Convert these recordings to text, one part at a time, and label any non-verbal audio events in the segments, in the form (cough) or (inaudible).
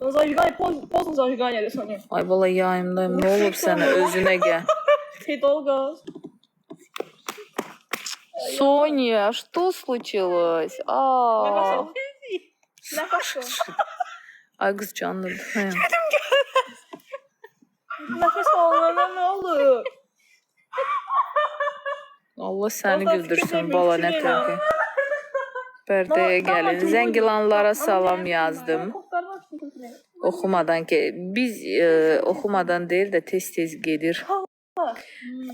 No zажигание, поздно, поздно зажигание, Соня. Ay bala yayımdayım. Ne olub sənə? (laughs) Özünə gəl. Ты долго. Sonya, что случилось? Aa. Nefes al. Ay (laughs) qız canlıdır. Hə. Nefes almana ne olur? Allah səni Vallahi güldürsün fikirlərim bala nə yüksək tərəfə. Pərdəyə gəlin. Zəngilanlara salam yazdım. Oxumadan ki biz e, oxumadan deyil də tez-tez gedir.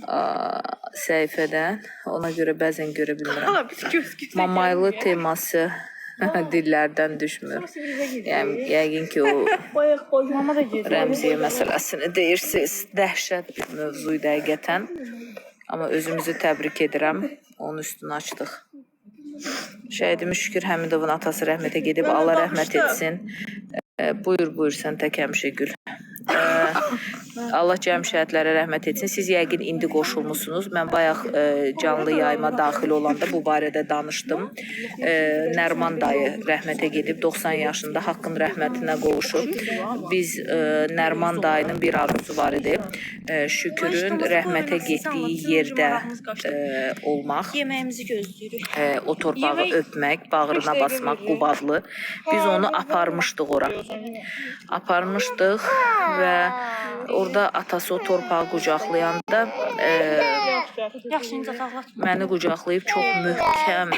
Aa, səhifədən. Ona görə bəzən görə bilmirəm. Hala biz göz. Mamaylı teması dillərdən düşmür. Yəni yəqin ki o (laughs) Bayağı boy. Mama da geziyor. Rəmziyə məsələsini deyirsiniz. Dəhşət bir mövzu idi həqiqətən. Amma özümüzü təbrik edirəm. Onun üstünü açdıq. Şəhidimiz Şükür Həmidovun atası rəhmətə gedib. Allah rəhmət etsin. E, buyur, buyur sən tək həmişə gül. E, (laughs) Allah cəm şəhidlərə rəhmət etsin. Siz yəqin indi qoşulmusunuz. Mən bayaq e, canlı yayıma daxil olanda bu barədə danışdım. E, Nərman dayı rəhmətə gedib 90 yaşında haqqın rəhmətinə qovuşub. Biz e, Nərman dayının bir arzusu var idi. E, Şükürün rəhmətə getdiyi yerdə e, olmaq. Yeməyimizi gözləyirik. e, o torpağı öpmək, bağrına basmaq, qubadlı. Biz onu aparmışdıq ora. Aparmışdıq və orada atası o torpağı qucaqlayanda e, məni qucaqlayıb çox möhkəm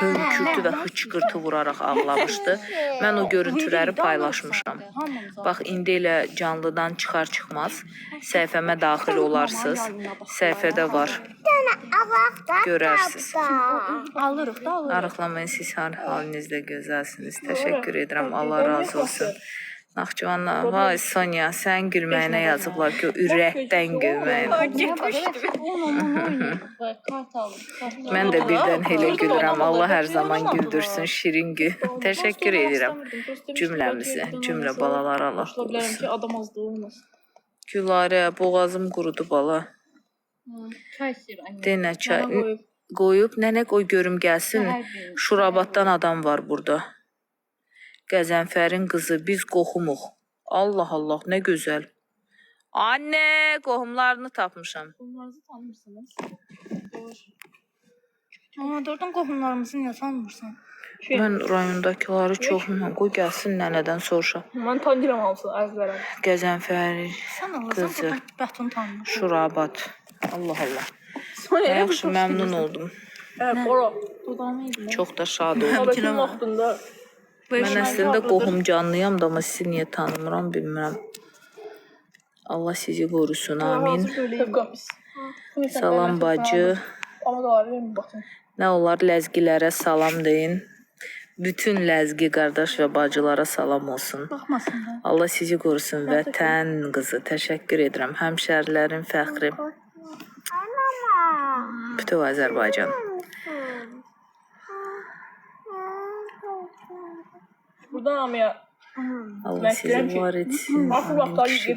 hönkürtü və hıçqırtı vuraraq ağlamışdı. Mən o görüntüləri paylaşmışam. Bax indi elə canlıdan çıxar çıxmaz səhifəmə daxil olarsınız. Səhifədə var. Görərsiniz. Alırıq da alırıq. Arıqlamayın siz hər halinizdə gözəlsiniz. Təşəkkür edirəm. Allah razı olsun. Naxçıvanla, vay Sonya, sən gülməyinə yazıblar ki, ürəkdən gülməyinə. Mən də birdən elə gülürəm. Allah hər zaman güldürsün, şirin gül. Təşəkkür edirəm cümləmizi, cümlə balalar Allah qorusun. Gülarə, boğazım qurudu bala. Denə çay qoyub, nənə qoy görüm gəlsin. Şurabatdan adam var burada. Qəzənfərin qızı, biz qohumuq. Allah Allah, nə gözəl. Anne, qohumlarını tapmışam. Bunlarınızı tanımırsınız. Amma doğrudan qohumlarımızı niyə tanımırsan? Şey, Mən rayondakıları çox bilmirəm. Qoy gəlsin nənədən soruşa. mən tanıyıram hamısını, əz verəm. Qəzənfəri, Sən alırsan, Qızı. tanımır. Şurabat. Allah Allah. Sonra elə bir Yaxşı, məmnun oldum. Hə, bora. Dodağımı yedim. Çox da şad oldum. Babətin vaxtında. Mən əslində qohum canlıyam da, amma sizi niyə tanımıram bilmirəm. Allah sizi qorusun. Amin. Salam bacı. Nə olar ləzgilərə salam deyin. Bütün ləzgi qardaş və bacılara salam olsun. Allah sizi qorusun vətən qızı. Təşəkkür edirəm. Həmşərilərin fəxri. Bütün Azərbaycan. Hamıya Allah sizi var etsin. Amin. Kişi.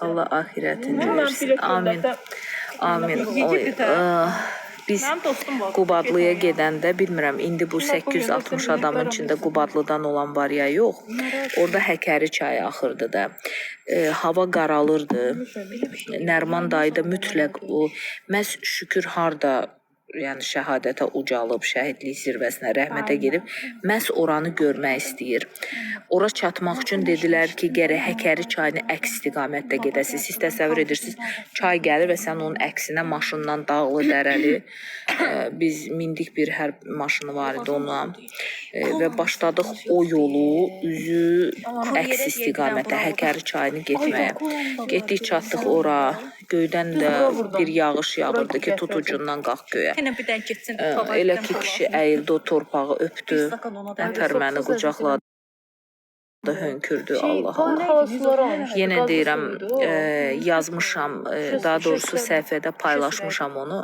Allah ahirətini Mən versin. Amin. Amin. Oy, ah, biz. Qubadlıya gedəndə bilmirəm indi bu 860 adamın içində Qubadlıdan olan var ya yox. Orada Həkəri çayı axırdı da. E, hava qaralırdı. Nərman dayı da mütləq o məs şükür harda yəni şəhadətə ucalıb, şəhidlik zirvəsinə rəhmətə gedib, məhz oranı görmək istəyir. Ora çatmaq üçün dedilər ki, gərək Həkəri çayını əks istiqamətdə gedəsiniz. Siz təsəvvür edirsiniz, çay gəlir və sən onun əksinə maşından dağlı, dərəli (coughs) e, biz mindik bir hərb maşını var idi e, və başladıq o yolu üzü əks istiqamətə Həkəri çayını getməyə. Getdik çatdıq ora. Göydən də bir yağış yağırdı ki, tut ucundan qalx göyə. Elə ki kişi əyildi o torpağı öpdü. Stakan ona da. Qucaqladı, hönkürdü. Allah Allah. Yenə deyirəm, e, yazmışam, e, daha doğrusu səhifədə paylaşmışam onu.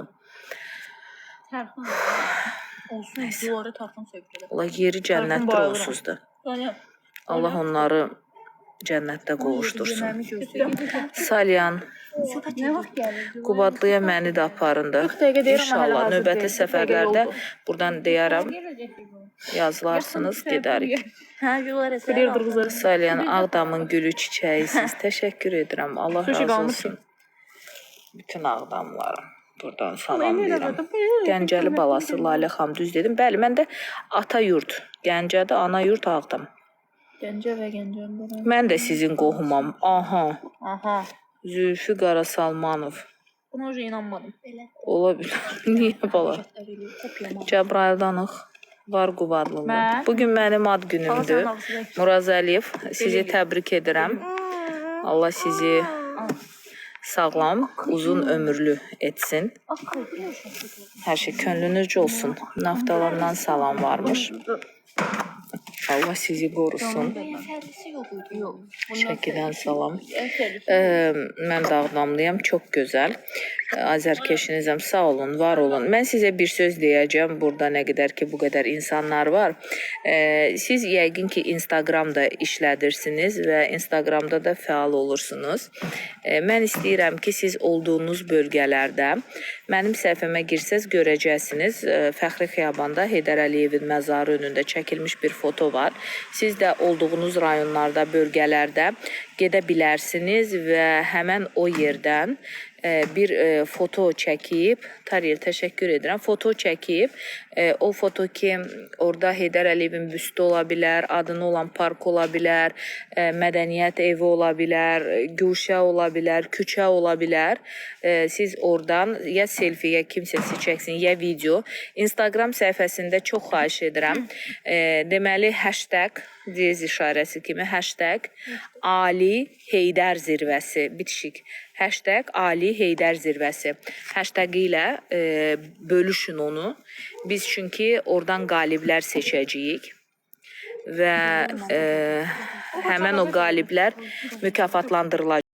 Olsun, duvarı tərxan sökdülər. Allah yeri cənnətdir onsuz da. Yəni Allah onları cənnətdə qovuşdursun. Olsun. Salyan, Nə vaxt gəlir? Qubadlıya məni də aparın da. 40 dəqiqə deyirəm, amma hələ İnşallah hazır növbəti deyil. 40 səfərlərdə oldu. buradan deyərəm, yazlarsınız, gedərik. Hə, yollar Bilirdir qızlar. Salyan Ağdamın gülü çiçəyisiz. (laughs) Təşəkkür edirəm. Allah Sushi razı qalmış olsun. Bütün Ağdamlara Buradan salamlayıram. Gəncəli balası Lalə xanım düz dedim. Bəli, mən də ata yurd, Gəncədə ana yurd ağdım. Gəncə və Gəncəndə. Mən də sizin qohumam. Aha. Aha. Zülfü Qarasalmanov. Buna oca inanmadım. Belə. Ola bilər. (laughs) Niyə bala? Cəbrayıldanıq. Varqov adlılı. Mən? Bugün mənim ad günümdür. Muraz Əliyev, sizi təbrik edirəm. Allah sizi sağlam, uzun ömürlü etsin. Hər şey könlünüzcə olsun. Naftalandan salam varmış. Allah sizi qorusun. Şəkidən salam. Mən Dağdamlıyam, çox gözəl. Azərkeşinizəm, sağ olun, var olun. Mən sizə bir söz deyəcəm. Burada nə qədər ki bu qədər insanlar var. Ə, siz yəqin ki Instagramda işlədirsiniz və Instagramda da fəal olursunuz. Ə, mən istəyirəm ki, siz olduğunuz bölgələrdə mənim səhifəmə girsəz görəcəksiniz. Ə, Fəxri Xiyabanda Heydər Əliyevin məzarı önündə çəkilmiş bir foto var. Siz də olduğunuz rayonlarda, bölgələrdə gedə bilərsiniz və həmən o yerdən bir e, foto çəkib, Tariyel təşəkkür edirəm. Foto çəkib, e, o foto ki orada Heydər Əliyevin büstü ola bilər, adını olan park ola bilər, e, mədəniyyət evi ola bilər, e, guşə ola bilər, küçə. E, siz oradan ya selfie ya kimsə sizi çəksin, ya video. Instagram səhifəsində çox xahiş edirəm. E, deməli hashtag diz işarəsi kimi hashtag Ali Heydər zirvəsi bitişik. Hashtag Ali Heydər zirvəsi. Hashtag ilə e, bölüşün onu. Biz çünki oradan qaliblər seçəcəyik və e, həmən o qaliblər mükafatlandırılacaq.